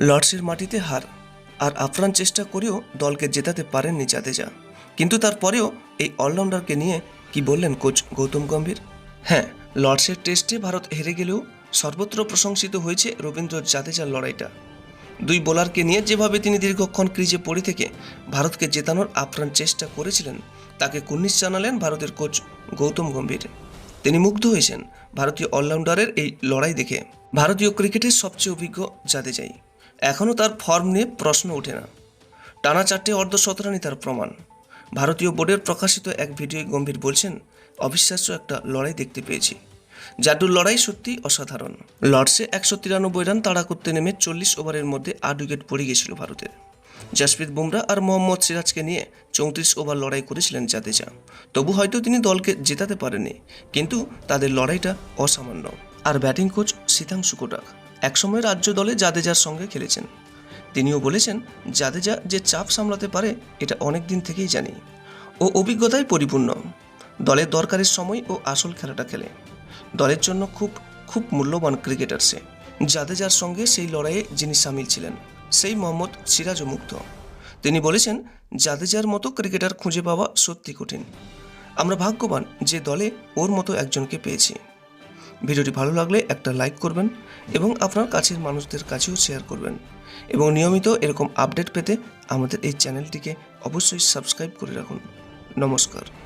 লর্ডসের মাটিতে হার আর আপ্রাণ চেষ্টা করেও দলকে জেতাতে পারেননি জাদেজা। কিন্তু তারপরেও এই অলরাউন্ডারকে নিয়ে কি বললেন কোচ গৌতম গম্ভীর? হ্যাঁ লর্ডসের টেস্টে ভারত হেরে গেলেও সর্বত্র প্রশংসিত হয়েছে রবীন্দ্র জাদেজার লড়াইটা। দুই বোলারকে নিয়ে যেভাবে তিনি দীর্ঘক্ষণ ক্রিজে পড়ে থেকে ভারতকে জেতানোর আপ্রাণ চেষ্টা করেছিলেন, তাকে কুর্নিশ জানালেন ভারতের কোচ গৌতম গম্ভীর। তিনি মুগ্ধ হয়েছেন ভারতীয় অলরাউন্ডারের এই লড়াই দেখে। ভারতীয় ক্রিকেটের সবচেয়ে অভিজ্ঞ জাদেজাই। এখনও তার ফর্ম নিয়ে প্রশ্ন ওঠে না। টানা চারটে অর্ধশতরানি তার প্রমাণ। ভারতীয় বোর্ডের প্রকাশিত এক ভিডিও গম্ভীর বলছেন, অবিশ্বাস্য একটা লড়াই দেখতে পেয়েছি। জাড্ডুর লড়াই সত্যি অসাধারণ। লর্ডসে একশো তিরানব্বই রান তাড়া করতে নেমে চল্লিশ ওভারের মধ্যে আট উইকেট পড়ে গেছিল ভারতের। জাসপ্রীত বুমরা আর মোহাম্মদ সিরাজকে নিয়ে চৌত্রিশ ওভার লড়াই করেছিলেন জাদেজা। তবু হয়তো তিনি দলকে জেতাতে পারেননি, কিন্তু তাদের লড়াইটা অসামান্য। আর ব্যাটিং কোচ শীতাংশু কোটাক। একসময় রাজ্য দলে জাদেজার সঙ্গে খেলেছেন। তিনিও বলেছেন, জাদেজা যে চাপ সামলাতে পারে, এটা অনেক দিন থেকেই জানি। ও অভিজ্ঞতায় পরিপূর্ণ। দলের দরকারের সময় ও আসল খেলাটা খেলে। দলের জন্য খুব খুব মূল্যবান ক্রিকেটার সে। জাদেজার সঙ্গে সেই লড়াইয়ে যিনি সামিল ছিলেন, সেই মোহাম্মদ সিরাজ মুগ্ধ। তিনি বলেছেন, জাদেজার মতো ক্রিকেটার খুঁজে পাওয়া সত্যি কঠিন। আমরা ভাগ্যবান যে দলে ওর মতো একজনকে পেয়েছি। ভিডিওটি ভালো লাগলে একটা লাইক করবেন এবং আপনার কাছের মানুষদের কাছেও শেয়ার করবেন। এবং নিয়মিত এরকম আপডেট পেতে আমাদের এই চ্যানেলটিকে অবশ্যই সাবস্ক্রাইব করে রাখুন। নমস্কার।